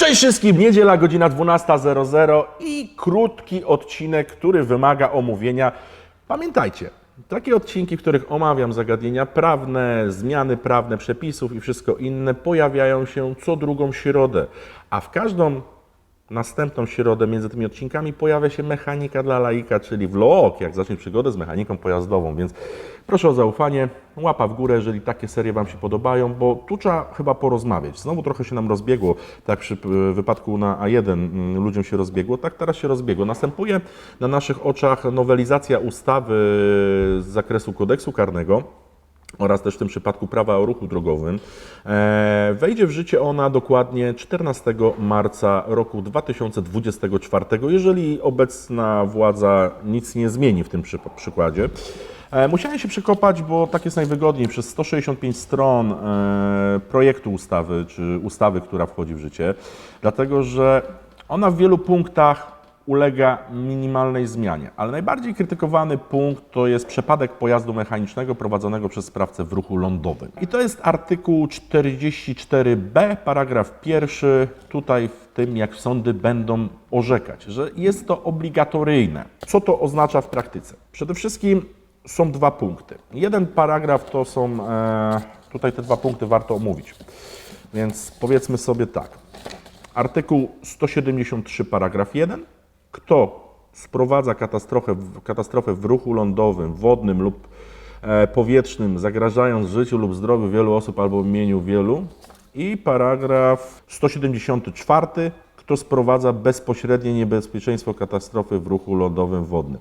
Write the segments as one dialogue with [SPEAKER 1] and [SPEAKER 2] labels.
[SPEAKER 1] Cześć wszystkim, niedziela, godzina 12.00 i krótki odcinek, który wymaga omówienia. Pamiętajcie, takie odcinki, w których omawiam zagadnienia prawne, zmiany prawne, przepisów i wszystko inne pojawiają się co drugą środę, a w każdą następną środę między tymi odcinkami pojawia się mechanika dla laika, czyli vlog, jak zacząć przygodę z mechaniką pojazdową, więc proszę o zaufanie, łapa w górę, jeżeli takie serie Wam się podobają, bo tu trzeba chyba porozmawiać. Znowu trochę się nam rozbiegło, tak przy y, wypadku na A1 mm, ludziom się rozbiegło, tak teraz się rozbiegło. Następuje na naszych oczach nowelizacja ustawy z zakresu kodeksu karnego, oraz też w tym przypadku prawa o ruchu drogowym. E, Wejdzie w życie ona dokładnie 14 marca roku 2024, jeżeli obecna władza nic nie zmieni w tym przy, przykładzie. E, Musiałem się przekopać, bo tak jest najwygodniej, przez 165 stron e, projektu ustawy, czy ustawy, która wchodzi w życie, dlatego że ona w wielu punktach ulega minimalnej zmianie, ale najbardziej krytykowany punkt to jest przepadek pojazdu mechanicznego prowadzonego przez sprawcę w ruchu lądowym. I to jest artykuł 44b, paragraf pierwszy, tutaj w tym, jak sądy będą orzekać, że jest to obligatoryjne. Co to oznacza w praktyce? Przede wszystkim są dwa punkty. Jeden paragraf to są, e, tutaj te dwa punkty warto omówić. Więc powiedzmy sobie tak. Artykuł 173, paragraf 1. Kto sprowadza katastrofę, katastrofę w ruchu lądowym, wodnym lub e, powietrznym, zagrażając życiu lub zdrowiu wielu osób albo mieniu wielu. I paragraf 174. Kto sprowadza bezpośrednie niebezpieczeństwo katastrofy w ruchu lądowym, wodnym.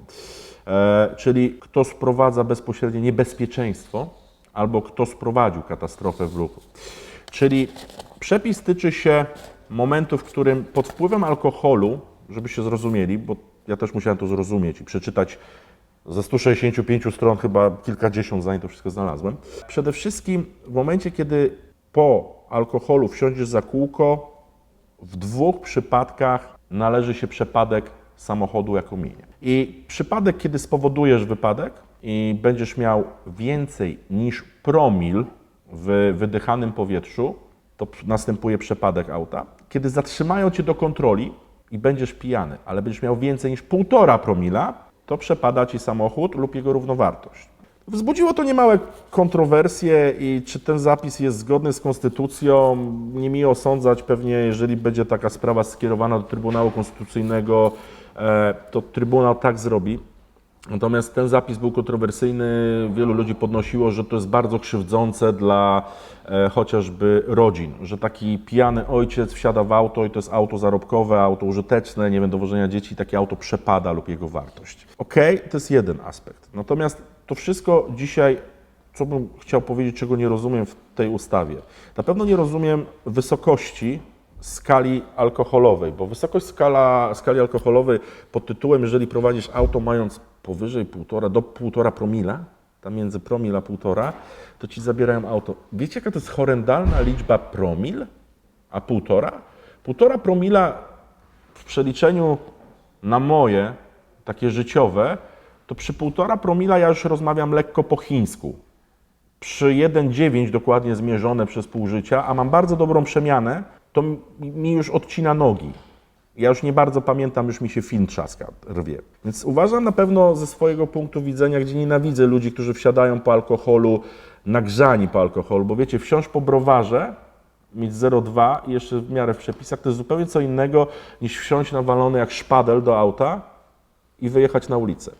[SPEAKER 1] E, czyli kto sprowadza bezpośrednie niebezpieczeństwo albo kto sprowadził katastrofę w ruchu. Czyli przepis tyczy się momentu, w którym pod wpływem alkoholu, żebyście zrozumieli, bo ja też musiałem to zrozumieć i przeczytać ze 165 stron chyba kilkadziesiąt zdań to wszystko znalazłem. Przede wszystkim w momencie, kiedy po alkoholu wsiądziesz za kółko, w dwóch przypadkach należy się przepadek samochodu jako minie. I przypadek, kiedy spowodujesz wypadek i będziesz miał więcej niż promil w wydychanym powietrzu, to następuje przepadek auta. Kiedy zatrzymają cię do kontroli i będziesz pijany, ale będziesz miał więcej niż 1,5 promila, to przepada ci samochód lub jego równowartość. Wzbudziło to niemałe kontrowersje i czy ten zapis jest zgodny z konstytucją, nie mi osądzać. Pewnie jeżeli będzie taka sprawa skierowana do Trybunału Konstytucyjnego, e, to Trybunał tak zrobi. Natomiast ten zapis był kontrowersyjny. Wielu ludzi podnosiło, że to jest bardzo krzywdzące dla e, chociażby rodzin, że taki pijany ojciec wsiada w auto i to jest auto zarobkowe, auto użyteczne, nie wiem, do wożenia dzieci, takie auto przepada lub jego wartość. Okej, to jest jeden aspekt. Natomiast to wszystko dzisiaj, co bym chciał powiedzieć, czego nie rozumiem w tej ustawie. Na pewno nie rozumiem wysokości skali alkoholowej, bo wysokość skala, skali alkoholowej pod tytułem, jeżeli prowadzisz auto mając powyżej 1,5 do 1,5 promila, tam między promil a 1,5, to ci zabierają auto. Wiecie, jaka to jest horrendalna liczba promil? A 1,5? 1,5 promila w przeliczeniu na moje, takie życiowe, to przy 1,5 promila ja już rozmawiam lekko po chińsku przy 1,9 dokładnie zmierzone przez pół życia, a mam bardzo dobrą przemianę, to mi- już odcina nogi. Ja już nie bardzo pamiętam, już mi się film trzaska, rwie. Więc uważam na pewno ze swojego punktu widzenia, gdzie nienawidzę ludzi, którzy wsiadają po alkoholu, nagrzani po alkoholu, bo wiecie, wsiąść po browarze, mieć 0,2 i jeszcze w miarę w przepisach, to jest zupełnie co innego niż wsiąść nawalony jak szpadel do auta i wyjechać na ulicę.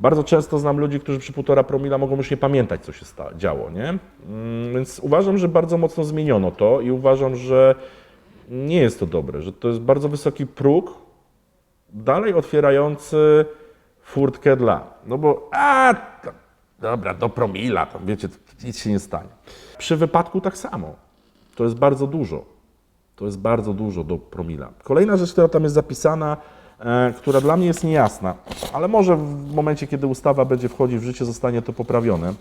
[SPEAKER 1] Bardzo często znam ludzi, którzy przy półtora promila mogą już nie pamiętać, co się sta- działo, nie? Mm, Więc uważam, że bardzo mocno zmieniono to i uważam, że nie jest to dobre, że to jest bardzo wysoki próg, dalej otwierający furtkę dla. No bo, a, dobra, do promila, tam wiecie, nic się nie stanie. Przy wypadku tak samo. To jest bardzo dużo. To jest bardzo dużo do promila. Kolejna rzecz, która tam jest zapisana, e, która dla mnie jest niejasna, ale może w momencie, kiedy ustawa będzie wchodzić w życie, zostanie to poprawione.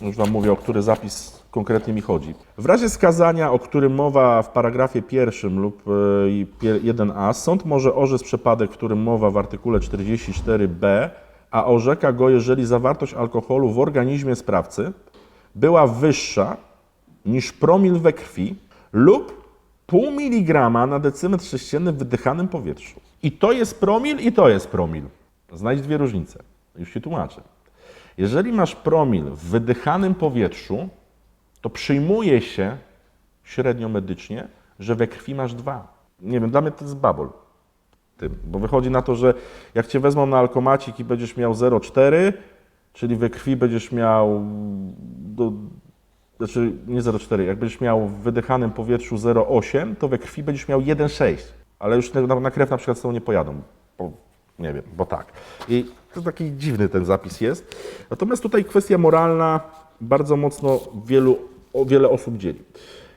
[SPEAKER 1] Już Wam mówię, o który zapis konkretnie mi chodzi. W razie skazania, o którym mowa w paragrafie pierwszym lub e, i pier- 1a, sąd może orzec przypadek, w którym mowa w artykule 44b, a orzeka go, jeżeli zawartość alkoholu w organizmie sprawcy była wyższa niż promil we krwi lub pół miligrama na decymetr sześcienny w wydychanym powietrzu. I to jest promil, i to jest promil. Znajdź dwie różnice. Już Ci tłumaczę. Jeżeli masz promil w wydychanym powietrzu, to przyjmuje się średnio medycznie, że we krwi masz dwa. Nie wiem, dla mnie to jest babol. Tym, bo wychodzi na to, że jak cię wezmą na alkomacik i będziesz miał 0,4, czyli we krwi będziesz miał do, znaczy nie 0,4, jak będziesz miał w wydychanym powietrzu 0,8, to we krwi będziesz miał 1,6, ale już na, na krew na przykład z tą nie pojadą, bo nie wiem, bo tak. I to taki dziwny ten zapis jest. Natomiast tutaj kwestia moralna bardzo mocno wielu, o wiele osób dzieli.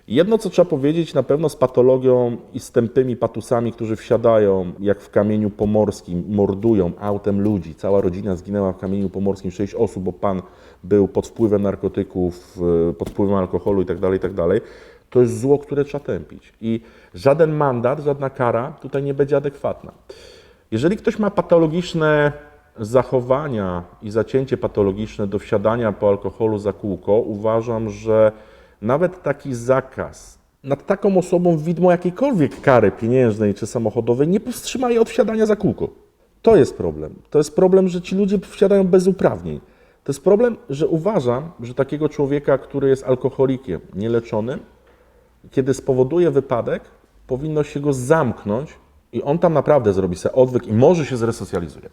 [SPEAKER 1] Jedno, co trzeba powiedzieć, na pewno z patologią i z tępymi patusami, którzy wsiadają, jak w kamieniu pomorskim, mordują autem ludzi. Cała rodzina zginęła w kamieniu pomorskim, sześć osób, bo pan był pod wpływem narkotyków, y, pod wpływem alkoholu itd., itd. To jest zło, które trzeba tępić. I żaden mandat, żadna kara tutaj nie będzie adekwatna. Jeżeli ktoś ma patologiczne zachowania i zacięcie patologiczne do wsiadania po alkoholu za kółko, uważam, że nawet taki zakaz nad taką osobą widmo jakiejkolwiek kary pieniężnej czy samochodowej nie powstrzyma jej od wsiadania za kółko. To jest problem. To jest problem, że ci ludzie wsiadają bez uprawnień. To jest problem, że uważam, że takiego człowieka, który jest alkoholikiem, nieleczonym, kiedy spowoduje wypadek, powinno się go zamknąć i on tam naprawdę zrobi sobie odwyk i może się zresocjalizuje.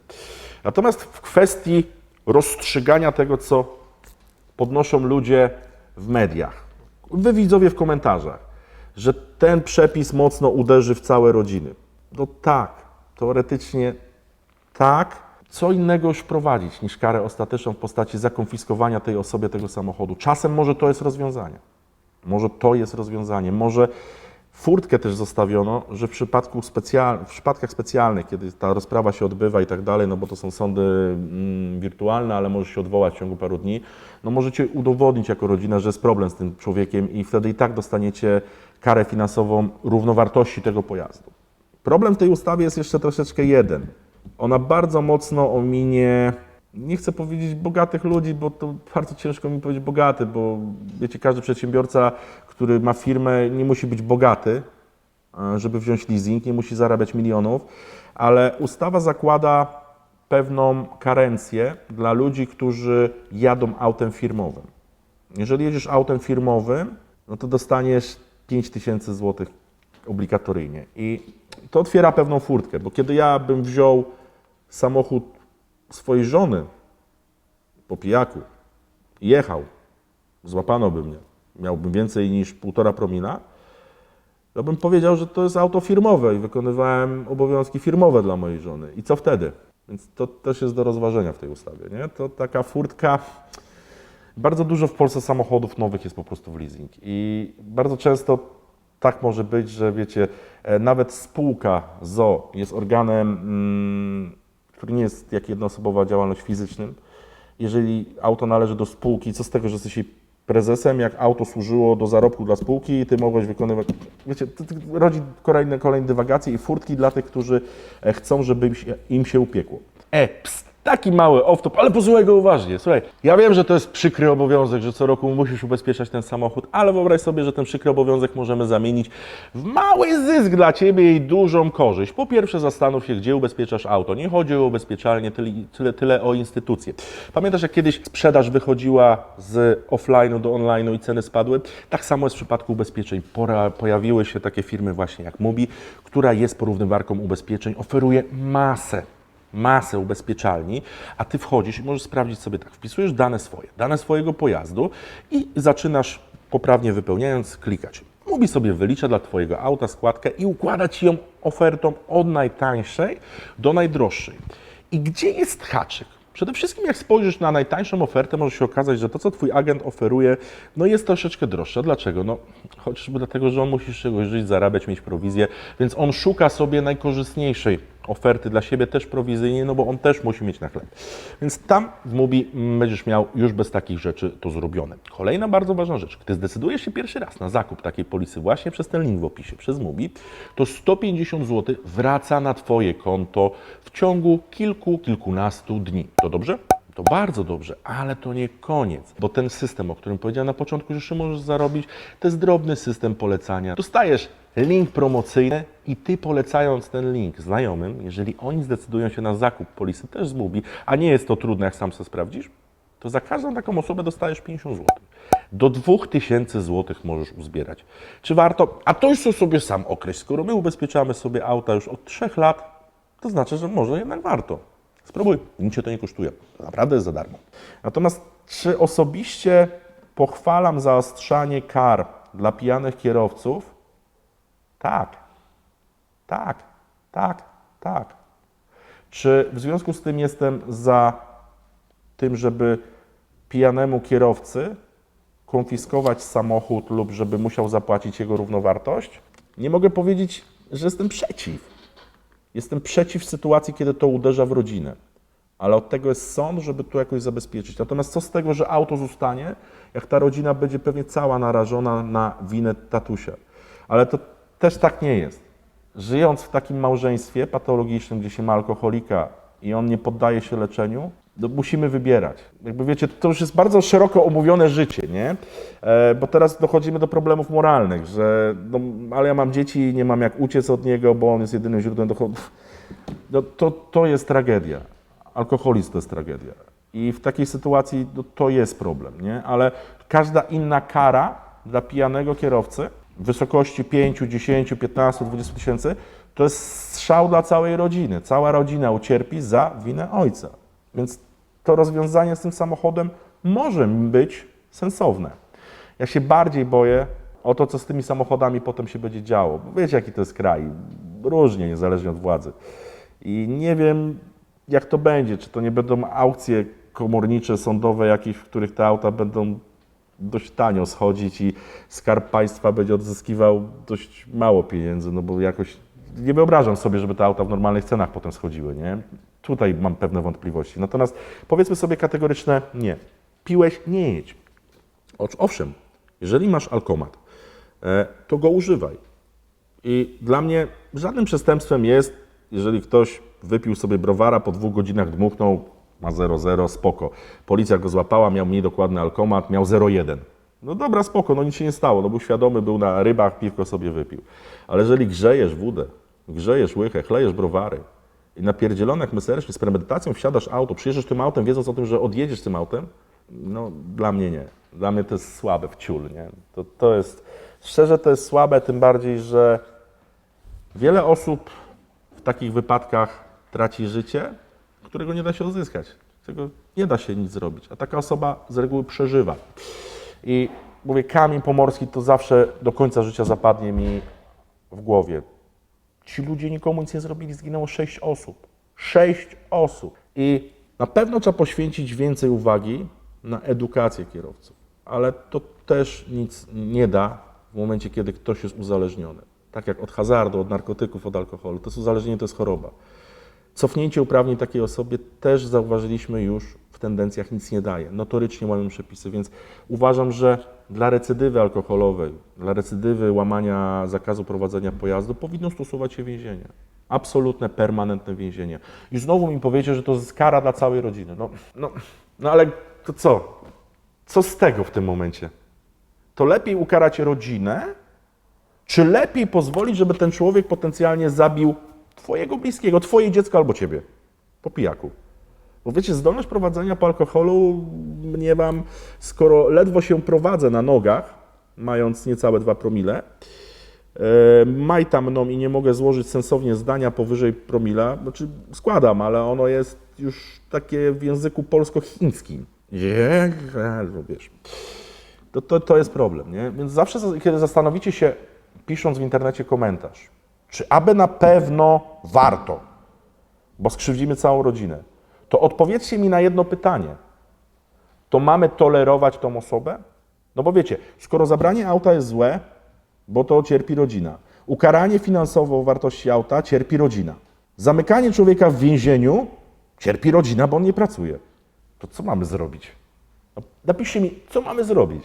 [SPEAKER 1] Natomiast w kwestii rozstrzygania tego, co podnoszą ludzie w mediach, wy widzowie w komentarzach, że ten przepis mocno uderzy w całe rodziny. No tak, teoretycznie tak. Co innego już wprowadzić niż karę ostateczną w postaci zakonfiskowania tej osobie tego samochodu. Czasem może to jest rozwiązanie. Może to jest rozwiązanie. Może furtkę też zostawiono, że w, przypadku specjal, w przypadkach specjalnych, kiedy ta rozprawa się odbywa i tak dalej, no bo to są sądy mm, wirtualne, ale może się odwołać w ciągu paru dni, no możecie udowodnić jako rodzina, że jest problem z tym człowiekiem i wtedy i tak dostaniecie karę finansową równowartości tego pojazdu. Problem w tej ustawie jest jeszcze troszeczkę jeden. Ona bardzo mocno ominie, nie chcę powiedzieć bogatych ludzi, bo to bardzo ciężko mi powiedzieć bogaty, bo wiecie, każdy przedsiębiorca, który ma firmę, nie musi być bogaty, e, żeby wziąć leasing, nie musi zarabiać milionów, ale ustawa zakłada pewną karencję dla ludzi, którzy jadą autem firmowym. Jeżeli jedziesz autem firmowym, no to dostaniesz 5 tysięcy złotych obligatoryjnie. I to otwiera pewną furtkę, bo kiedy ja bym wziął samochód swojej żony po pijaku jechał, złapano by mnie, miałbym więcej niż półtora promila, to bym powiedział, że to jest auto firmowe i wykonywałem obowiązki firmowe dla mojej żony. I co wtedy? Więc to też jest do rozważenia w tej ustawie. Nie? To taka furtka. Bardzo dużo w Polsce samochodów nowych jest po prostu w leasing. I bardzo często tak może być, że wiecie, e, nawet spółka ZO jest organem, mm, który nie jest jak jednoosobowa działalność fizycznym. Jeżeli auto należy do spółki, co z tego, że jesteś prezesem, jak auto służyło do zarobku dla spółki i ty mogłeś wykonywać. Wiecie, to, to rodzi kolejne, kolejne dywagacje i furtki dla tych, którzy e, chcą, żeby im się, im się upiekło. E, pst, taki mały off-top, ale posłuchaj go uważnie. Słuchaj, ja wiem, że to jest przykry obowiązek, że co roku musisz ubezpieczać ten samochód, ale wyobraź sobie, że ten przykry obowiązek możemy zamienić w mały zysk dla Ciebie i dużą korzyść. Po pierwsze zastanów się, gdzie ubezpieczasz auto. Nie chodzi o ubezpieczalnie, tyle, tyle, tyle o instytucje. Pamiętasz, jak kiedyś sprzedaż wychodziła z offline'u do online'u i ceny spadły? Tak samo jest w przypadku ubezpieczeń. Pora, pojawiły się takie firmy właśnie jak Mubi, która jest porównywarką ubezpieczeń, oferuje masę masę ubezpieczalni, a ty wchodzisz i możesz sprawdzić sobie tak, wpisujesz dane swoje, dane swojego pojazdu i zaczynasz poprawnie wypełniając klikać. Mówi sobie wylicza dla twojego auta składkę i układa ci ją ofertą od najtańszej do najdroższej. I gdzie jest haczyk? Przede wszystkim jak spojrzysz na najtańszą ofertę, może się okazać, że to, co twój agent oferuje, no jest troszeczkę droższe. Dlaczego? No chociażby dlatego, że on musi z czegoś żyć, zarabiać, mieć prowizję, więc on szuka sobie najkorzystniejszej oferty dla siebie też prowizyjnie, no bo on też musi mieć na chleb. Więc tam w Mubi będziesz miał już bez takich rzeczy to zrobione. Kolejna bardzo ważna rzecz. Gdy zdecydujesz się pierwszy raz na zakup takiej polisy właśnie przez ten link w opisie, przez Mubi, to 150 zł wraca na Twoje konto w ciągu kilku, kilkunastu dni. To dobrze? To bardzo dobrze, ale to nie koniec, bo ten system, o którym powiedziałem na początku, że jeszcze możesz zarobić, to jest drobny system polecania. Dostajesz link promocyjny i ty polecając ten link znajomym, jeżeli oni zdecydują się na zakup polisy też z Mubi, a nie jest to trudne, jak sam sobie sprawdzisz, to za każdą taką osobę dostajesz 50 zł. Do 2000 zł możesz uzbierać. Czy warto? A to już sobie sam określ. Skoro my ubezpieczamy sobie auta już od 3 lat, to znaczy, że może jednak warto. Spróbuj, nic cię to nie kosztuje. Naprawdę jest za darmo. Natomiast czy osobiście pochwalam zaostrzanie kar dla pijanych kierowców? Tak. Tak, tak, tak. Czy w związku z tym jestem za tym, żeby pijanemu kierowcy konfiskować samochód lub żeby musiał zapłacić jego równowartość? Nie mogę powiedzieć, że jestem przeciw. Jestem przeciw sytuacji, kiedy to uderza w rodzinę. Ale od tego jest sąd, żeby to jakoś zabezpieczyć. Natomiast co z tego, że auto zostanie, jak ta rodzina będzie pewnie cała narażona na winę tatusia. Ale to też tak nie jest. Żyjąc w takim małżeństwie patologicznym, gdzie się ma alkoholika i on nie poddaje się leczeniu, no musimy wybierać. Jakby wiecie, to już jest bardzo szeroko omówione życie, nie? E, bo teraz dochodzimy do problemów moralnych, że no, ale ja mam dzieci i nie mam jak uciec od niego, bo on jest jedynym źródłem dochodów. No, to, to jest tragedia. Alkoholizm to jest tragedia. I w takiej sytuacji no, to jest problem, nie? Ale każda inna kara dla pijanego kierowcy w wysokości 5, 10, 15, 20 tysięcy to jest strzał dla całej rodziny. Cała rodzina ucierpi za winę ojca. Więc to rozwiązanie z tym samochodem może być sensowne. Ja się bardziej boję o to, co z tymi samochodami potem się będzie działo. Bo wiecie, jaki to jest kraj. Różnie, niezależnie od władzy. I nie wiem, jak to będzie. Czy to nie będą aukcje komornicze, sądowe jakieś, w których te auta będą dość tanio schodzić i Skarb Państwa będzie odzyskiwał dość mało pieniędzy, no bo jakoś nie wyobrażam sobie, żeby te auta w normalnych cenach potem schodziły, nie? Tutaj mam pewne wątpliwości. Natomiast powiedzmy sobie kategoryczne nie. Piłeś, nie jedź. Owszem, jeżeli masz alkomat, e, to go używaj. I dla mnie żadnym przestępstwem jest, jeżeli ktoś wypił sobie browara, po dwóch godzinach dmuchnął, ma 0,0, spoko. Policja go złapała, miał mniej dokładny alkomat, miał 0,1. No dobra, spoko, no nic się nie stało, no był świadomy, był na rybach, piwko sobie wypił. Ale jeżeli grzejesz wódę, grzejesz łychę, chlejesz browary i napierdzielonek myserycznie z premedytacją wsiadasz auto, przyjeżdżasz tym autem, wiedząc o tym, że odjedziesz tym autem, no dla mnie nie. Dla mnie to jest słabe w ciul, nie? To, to jest, szczerze to jest słabe, tym bardziej, że wiele osób w takich wypadkach traci życie, którego nie da się odzyskać. Tego nie da się nic zrobić, a taka osoba z reguły przeżywa. I mówię, kamień pomorski to zawsze do końca życia zapadnie mi w głowie. Ci ludzie nikomu nic nie zrobili, zginęło sześć osób. Sześć osób. I na pewno trzeba poświęcić więcej uwagi na edukację kierowców, ale to też nic nie da w momencie, kiedy ktoś jest uzależniony. Tak jak od hazardu, od narkotyków, od alkoholu. To jest uzależnienie, to jest choroba. Cofnięcie uprawnień takiej osobie też zauważyliśmy już w tendencjach nic nie daje. Notorycznie mamy przepisy, więc uważam, że dla recydywy alkoholowej, dla recydywy łamania zakazu prowadzenia pojazdu powinno stosować się więzienie. Absolutne, permanentne więzienie. I znowu mi powiecie, że to jest kara dla całej rodziny. No, no, no ale to co? Co z tego w tym momencie? To lepiej ukarać rodzinę, czy lepiej pozwolić, żeby ten człowiek potencjalnie zabił twojego bliskiego, twoje dziecko albo ciebie po pijaku? Bo wiecie, zdolność prowadzenia po alkoholu mnie wam, skoro ledwo się prowadzę na nogach, mając niecałe 2 promile, e, majta mną i nie mogę złożyć sensownie zdania powyżej promila, znaczy składam, ale ono jest już takie w języku polsko-chińskim. No wiesz. To, to, to jest problem, nie? Więc zawsze, kiedy zastanowicie się, pisząc w internecie komentarz, czy aby na pewno warto, bo skrzywdzimy całą rodzinę, to odpowiedzcie mi na jedno pytanie. To mamy tolerować tą osobę? No bo wiecie, skoro zabranie auta jest złe, bo to cierpi rodzina. Ukaranie finansowo wartości auta cierpi rodzina. Zamykanie człowieka w więzieniu cierpi rodzina, bo on nie pracuje. To co mamy zrobić? No, napiszcie mi, co mamy zrobić.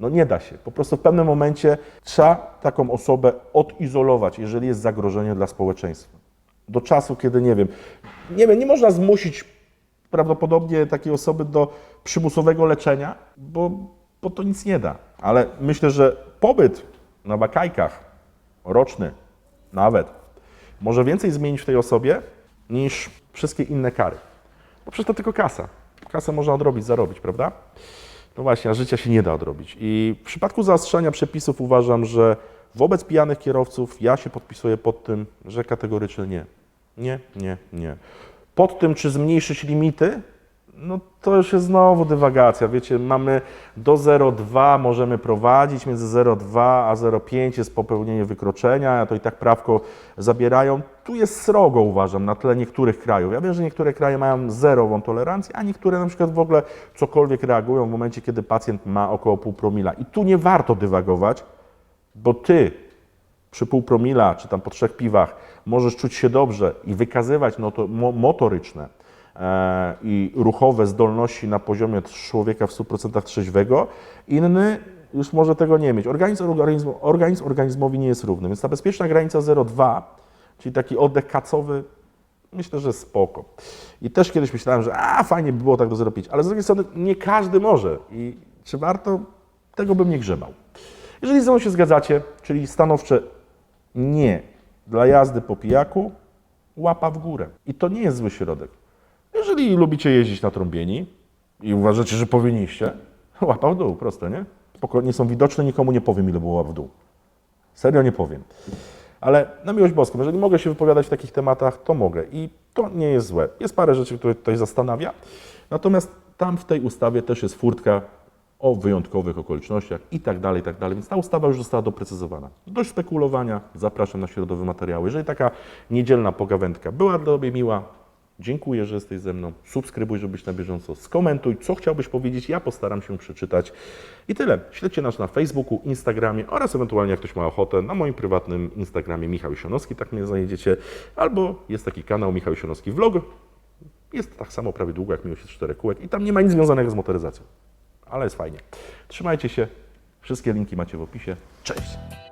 [SPEAKER 1] No nie da się. Po prostu w pewnym momencie trzeba taką osobę odizolować, jeżeli jest zagrożenie dla społeczeństwa. Do czasu, kiedy nie wiem, nie wiem, nie można zmusić prawdopodobnie takiej osoby do przymusowego leczenia, bo, bo to nic nie da. Ale myślę, że pobyt na wakajkach roczny nawet może więcej zmienić w tej osobie niż wszystkie inne kary. Bo przecież to tylko kasa. Kasę można odrobić, zarobić, prawda? No właśnie, a życia się nie da odrobić. I w przypadku zaostrzania przepisów uważam, że wobec pijanych kierowców ja się podpisuję pod tym, że kategorycznie nie. Nie, nie, nie. Pod tym, czy zmniejszyć limity, no to już jest znowu dywagacja. Wiecie, mamy do 0,2 możemy prowadzić, między 0,2 a 0,5 jest popełnienie wykroczenia, to i tak prawko zabierają. Tu jest srogo, uważam, na tle niektórych krajów. Ja wiem, że niektóre kraje mają zerową tolerancję, a niektóre na przykład w ogóle cokolwiek reagują w momencie, kiedy pacjent ma około pół promila. I tu nie warto dywagować, bo ty przy pół promila, czy tam po trzech piwach, możesz czuć się dobrze i wykazywać no to, mo, motoryczne i ruchowe zdolności na poziomie człowieka w 100% trzeźwego, inny już może tego nie mieć. Organizm, organizm, organizm organizmowi nie jest równy, więc ta bezpieczna granica 0,2, czyli taki oddech kacowy, myślę, że spoko. I też kiedyś myślałem, że a, fajnie by było tak do 0,5, ale z drugiej strony nie każdy może i czy warto, tego bym nie grzebał. Jeżeli ze mną się zgadzacie, czyli stanowcze nie dla jazdy po pijaku, łapa w górę. I to nie jest zły środek. Jeżeli lubicie jeździć na trąbieni i uważacie, że powinniście, łapa w dół, proste, nie? Spoko, nie są widoczne, nikomu nie powiem, ile było łap w dół. Serio nie powiem. Ale na miłość boską, jeżeli mogę się wypowiadać w takich tematach, to mogę. I to nie jest złe. Jest parę rzeczy, które tutaj zastanawia. Natomiast tam w tej ustawie też jest furtka o wyjątkowych okolicznościach i tak dalej, i tak dalej. Więc ta ustawa już została doprecyzowana. Dość spekulowania, zapraszam na środowe materiały. Jeżeli taka niedzielna pogawędka była dla Tobie miła, dziękuję, że jesteś ze mną. Subskrybuj, żeby być na bieżąco. Skomentuj, co chciałbyś powiedzieć, ja postaram się przeczytać. I tyle. Śledźcie nas na Facebooku, Instagramie oraz ewentualnie, jak ktoś ma ochotę, na moim prywatnym Instagramie Michał Sionowski, tak mnie znajdziecie. Albo jest taki kanał Michał Sionowski Vlog. Jest tak samo prawie długo jak Miłość Czterech Kółek i tam nie ma nic związanego z motoryzacją ale jest fajnie. Trzymajcie się. Wszystkie linki macie w opisie. Cześć!